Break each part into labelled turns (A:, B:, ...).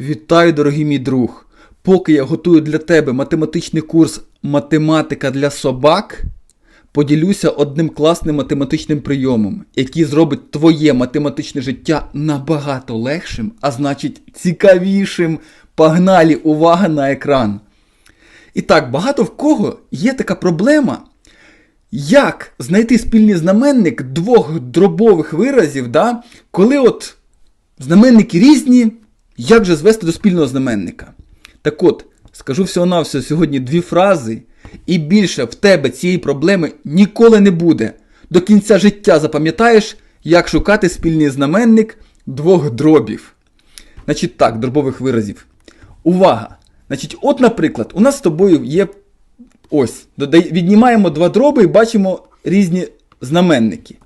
A: Вітаю, дорогий мій друг! Поки я готую для тебе математичний курс Математика для собак, поділюся одним класним математичним прийомом, який зробить твоє математичне життя набагато легшим, а значить цікавішим. Погнали, увага на екран! І так, багато в кого є така проблема, як знайти спільний знаменник двох дробових виразів, да, коли от знаменники різні, як же звести до спільного знаменника? Так от, скажу всього-навсього сьогодні дві фрази, і більше в тебе цієї проблеми ніколи не буде. До кінця життя запам'ятаєш, як шукати спільний знаменник двох дробів. Значить так, дробових виразів. Увага! Значить, от, наприклад, у нас з тобою є ось. Віднімаємо два дроби і бачимо різні знаменники.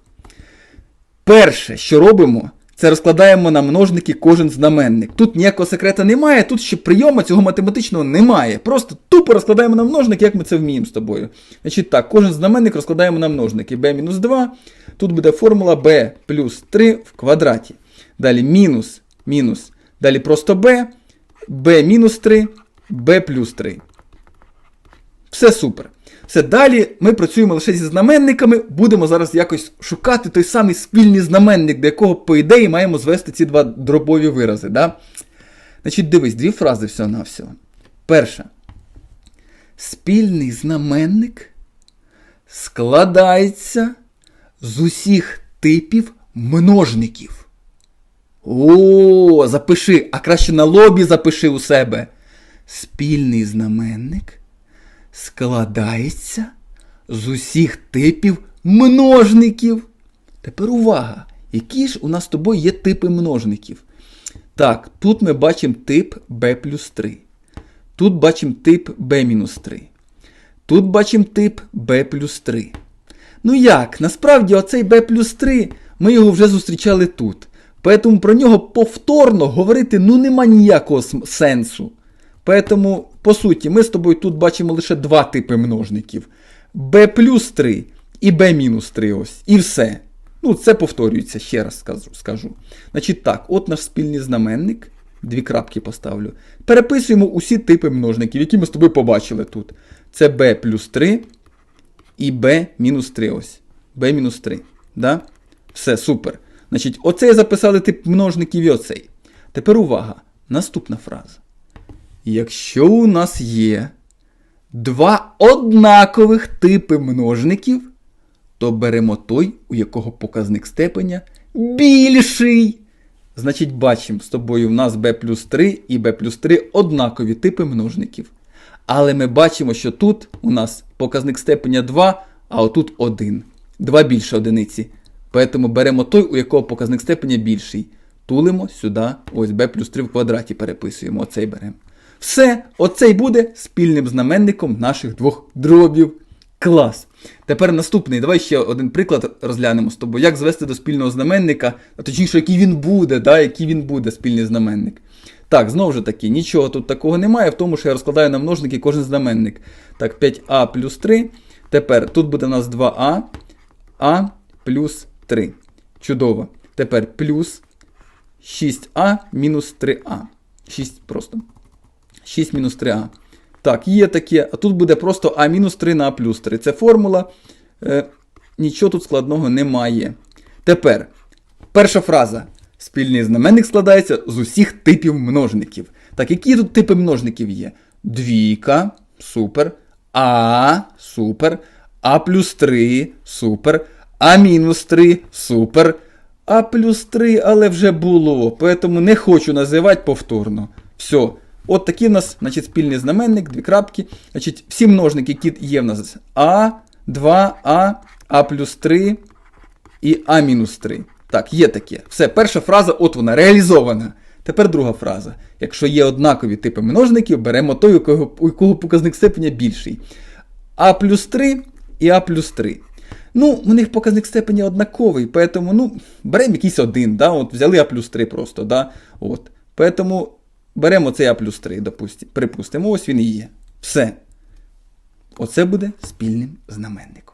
A: Перше, що робимо, це розкладаємо на множники кожен знаменник. Тут ніякого секрета немає, тут ще прийому цього математичного немає. Просто тупо розкладаємо на множники, як ми це вміємо з тобою. Значить так, кожен знаменник розкладаємо на множники. b-2. Тут буде формула b плюс 3 в квадраті. Далі мінус, мінус. Далі просто b, b мінус 3, b плюс 3. Все супер. Все далі ми працюємо лише зі знаменниками, будемо зараз якось шукати той самий спільний знаменник, до якого, по ідеї, маємо звести ці два дробові вирази. Да? Значить, дивись, дві фрази всього-навсього. Перша. Спільний знаменник складається з усіх типів множників. О, запиши, а краще на лобі запиши у себе. Спільний знаменник складається з усіх типів множників. Тепер увага! Які ж у нас з тобою є типи множників? Так, тут ми бачимо тип b плюс 3. Тут бачимо тип b мінус 3. Тут бачимо тип b плюс 3. Ну як? Насправді оцей b плюс 3 ми його вже зустрічали тут. Поэтому про нього повторно говорити ну нема ніякого сенсу. Поэтому, по суті, ми з тобою тут бачимо лише два типи множників: b плюс 3 і b мінус 3 ось. І все. Ну, це повторюється, ще раз скажу. скажу. Значить так, от наш спільний знаменник. Дві крапки поставлю. Переписуємо усі типи множників, які ми з тобою побачили тут. Це b плюс 3 і b мінус 3 ось. b мінус 3. Да? Все, супер. Значить, оцей записали тип множників і оцей. Тепер увага. Наступна фраза. Якщо у нас є два однакових типи множників, то беремо той, у якого показник степеня більший. Значить, бачимо з тобою в нас b плюс 3 і b плюс 3 однакові типи множників. Але ми бачимо, що тут у нас показник степеня 2, а отут 1. 2 більше одиниці. Тому беремо той, у якого показник степеня більший. Тулимо сюди, ось b плюс 3 в квадраті переписуємо, оцей беремо. Все, оцей буде спільним знаменником наших двох дробів. Клас! Тепер наступний. Давай ще один приклад розглянемо з тобою. Як звести до спільного знаменника, а точніше, який він буде, да, який він буде спільний знаменник. Так, знову ж таки, нічого тут такого немає, в тому, що я розкладаю на множники кожен знаменник. Так, 5а плюс 3. Тепер тут буде у нас 2а, а плюс 3. Чудово. Тепер плюс 6а мінус 3а. 6 просто. 6 мінус 3а. Так, є таке. А тут буде просто а мінус 3 на а плюс 3. Це формула. Е, нічого тут складного немає. Тепер, перша фраза. Спільний знаменник складається з усіх типів множників. Так, які тут типи множників є? Двійка, супер. А, супер. А плюс 3, супер. А мінус 3, супер. А плюс 3, але вже було. Поэтому не хочу називати повторно. Все. От такий у нас значить, спільний знаменник, дві крапки. Значить, всі множники, які є в нас А, 2А, А плюс 3 і А мінус 3. Так, є таке. Все, перша фраза, от вона, реалізована. Тепер друга фраза. Якщо є однакові типи множників, беремо той, у кого, у якого показник степеня більший. А плюс 3 і А плюс 3. Ну, у них показник степеня однаковий, поэтому, ну, беремо якийсь один, да, от взяли А плюс 3 просто, да, от. Поэтому беремо цей А плюс 3, допустим, припустимо, ось він і є. Все. Оце буде спільним знаменником.